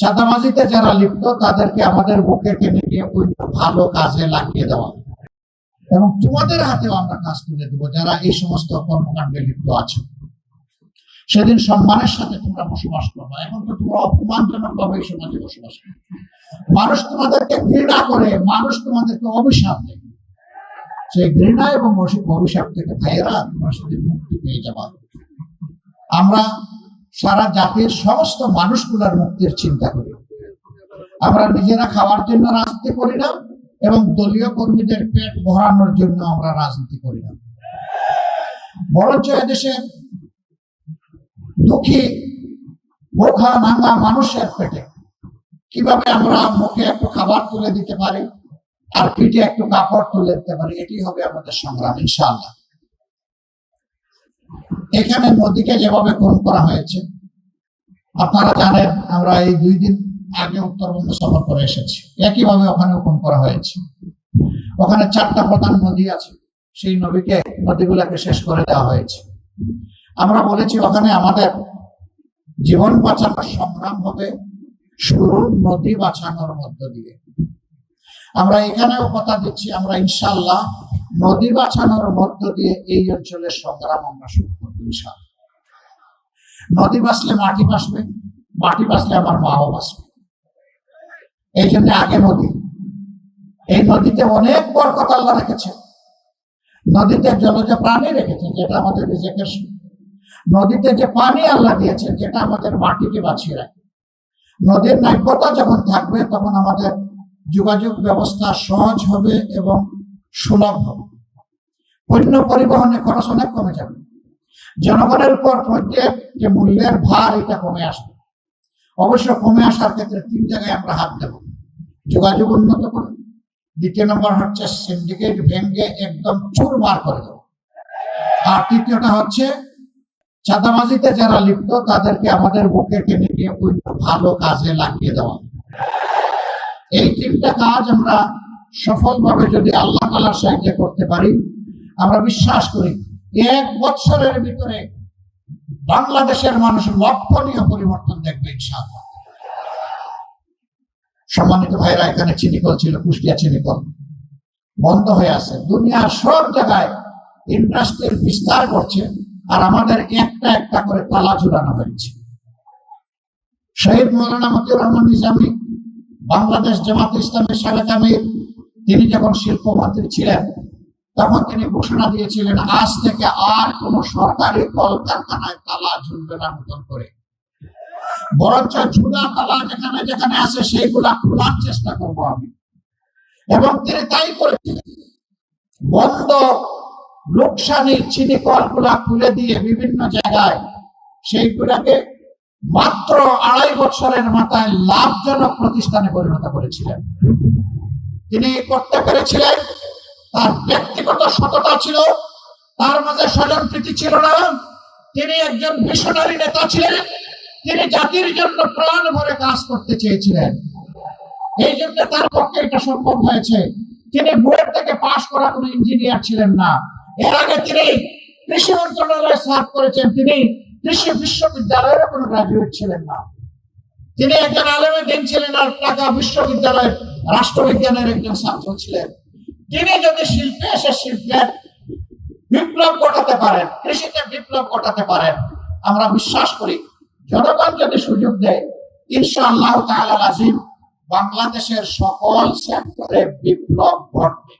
চাঁদাবাজিতে যারা লিপ্ত, তাদেরকে আমাদের বুকে টেনে নিয়ে ওই ভালো কাজে লাগিয়ে দেওয়া এবং তোমাদের হাতেও আমরা কাজ তুলে দেবো, যারা এই সমস্ত কর্মকাণ্ডে লিপ্ত আছো। সেদিন সম্মানের সাথে তোমরা বসবাস করবে। এখন তো তোমরা অপমানজনক ভাবে এই সমাজে বসবাস করো। মানুষ তোমাদেরকে ঘৃণা করে, মানুষ তোমাদেরকে অভিশাপ দেয়। সেই ঘৃণা এবং অভিশাপ থেকে ভাইয়েরা তোমার সাথে মুক্তি পেয়ে যাবা। আমরা সারা জাতির সমস্ত মানুষগুলোর মুক্তির চিন্তা করি। আমরা নিজেরা খাওয়ার জন্য রাজনীতি করি না এবং দলীয় কর্মীদের পেট ভরানোর জন্য আমরা রাজনীতি করি না। বরঞ্চ এদেশে দুঃখী বোখা নাঙ্গা মানুষের পেটে কীভাবে আমরা মুখে একটু খাবার তুলে দিতে পারি আর পিঠে একটু কাপড় তুলে দিতে পারি, এটি হবে আমাদের সংগ্রাম, ইনশাআল্লাহ। এখানে মোদীকে যেভাবে খুন করা হয়েছে, আপনারা জানেন আমরা এই দুই দিন আগে উত্তরবঙ্গ সফর করে এসেছি। একইভাবে ওখানে খুন করা হয়েছে। ওখানে চারটা প্রধান নদী আছে, সেই নদীকে, নদীগুলোকে শেষ করে দেওয়া হয়েছে। আমরা বলেছি ওখানে আমাদের জীবন বাঁচানোর সংগ্রাম হবে শুরু নদী বাঁচানোর মধ্য দিয়ে। আমরা এখানেও কথা দিচ্ছি, আমরা ইনশাল্লাহ নদী বাঁচানোর মধ্য দিয়ে এই অঞ্চলের সংগ্রাম আমরা শুরু ইনশাল্লাহ নদী বাঁচলে মাটি বাঁচবে, মাটি বাঁচলে আমার মাও বাঁচবে। এই জন্য আগে নদী। এই নদীতে অনেক বরকত আল্লাহ রেখেছে নদীতে জলজ প্রাণী রেখেছে যেটা আমাদের রিজেকের নদীতে যে পানি আল্লাহ দিয়েছেন, যেটা আমাদের মাটিকে বাঁচিয়ে রাখে। নদীর নাব্যতা যখন থাকবে, তখন আমাদের যোগাযোগ ব্যবস্থা সহজ হবে এবং সুলভ হবে। পণ্য পরিবহনে খরচ অনেক কমে যাবে। জনগণের উপর প্রত্যেক যে মূল্যের ভার, এটা কমে আসবে। অবশ্য কমে আসার ক্ষেত্রে তিন জায়গায় আমরা হাত দেব। যোগাযোগ উন্নত করে দ্বিতীয় নম্বর হচ্ছে সিন্ডিকেট ভেঙ্গে একদম চুর চুরমার করে দেবো। আর তৃতীয়টা হচ্ছে, চাঁদাবাজিতে যারা লিপ্ত, তাদেরকে আমাদের বুকে টেনে নিয়ে ভালো কাজে লাগিয়ে দেওয়া। এই তিনটা কাজ আমরা সফলভাবে যদি আল্লাহ তালার সাহায্যে করতে পারি, আমরা বিশ্বাস করি এক বছরের ভিতরে বাংলাদেশের মানুষ লক্ষণীয় পরিবর্তন দেখবে ইনশাআল্লাহ। সম্মানিত ভাইরা, এখানে চিনিকল ছিল, কুষ্টিয়া চিনিকল। বন্ধ হয়ে আছে। দুনিয়ার সব জায়গায় ইন্ডাস্ট্রির বিস্তার করছে আর আমাদের একটা একটা করে তালা ঝুলানো হয়েছে। শহীদ মৌলানা মতিউর রহমান নিজামী, বাংলাদেশ জামাত ইসলামের সাবেক আমির, তিনি যখন শিল্পমন্ত্রী ছিলেন তখন তিনি ঘোষণা দিয়েছিলেন, আজ থেকে আর কোন সরকারি কলকারখানায় তালা ঝুলবে না নতুন করে। বরঞ্চ ঝুলা তালা যেখানে যেখানে আছে সেইগুলা খোলার চেষ্টা করব আমি। এবং তিনি তাই করেছিলেন বন্ধ লোকসানি চিনি কলগুলা খুলে দিয়ে বিভিন্ন জায়গায় সেইগুলাকে মাত্র আড়াই বছরের মাথায় লাভজনক প্রতিষ্ঠানে পরিণত করেছিলেন। তিনি করতে পেরেছিলেন, তার ব্যক্তিগত সততা ছিল। তার মাঝে স্বজন প্রীতি ছিল না। তিনি একজন মিশনারি নেতা ছিলেন। তিনি জাতির জন্য প্রাণ ভরে কাজ করতে চেয়েছিলেন। এই জন্য তার পক্ষে এটা সম্ভব হয়েছে। তিনি বুয়েট থেকে পাশ করা কোনো ইঞ্জিনিয়ার ছিলেন না। এর আগে তিনি কৃষি মন্ত্রণালয়ে সার্ভ করেছেন। তিনি কৃষি বিশ্ববিদ্যালয়ের কোনো গ্রাজুয়েট ছিলেন না। তিনি একজন আলেমে দিন ছিলেন আর ঢাকা বিশ্ববিদ্যালয়ের রাষ্ট্রবিজ্ঞানের একজন ছাত্র ছিলেন। তিনি যদি শিল্পে এসে শিল্পের বিপ্লব ঘটাতে পারেন, কৃষিতে বিপ্লব ঘটাতে পারেন, আমরা বিশ্বাস করি জনগণ যদি সুযোগ দেয়, ইনশাআল্লাহ তাআলা আজিম বাংলাদেশের সকল সেক্টরে বিপ্লব ঘটবে।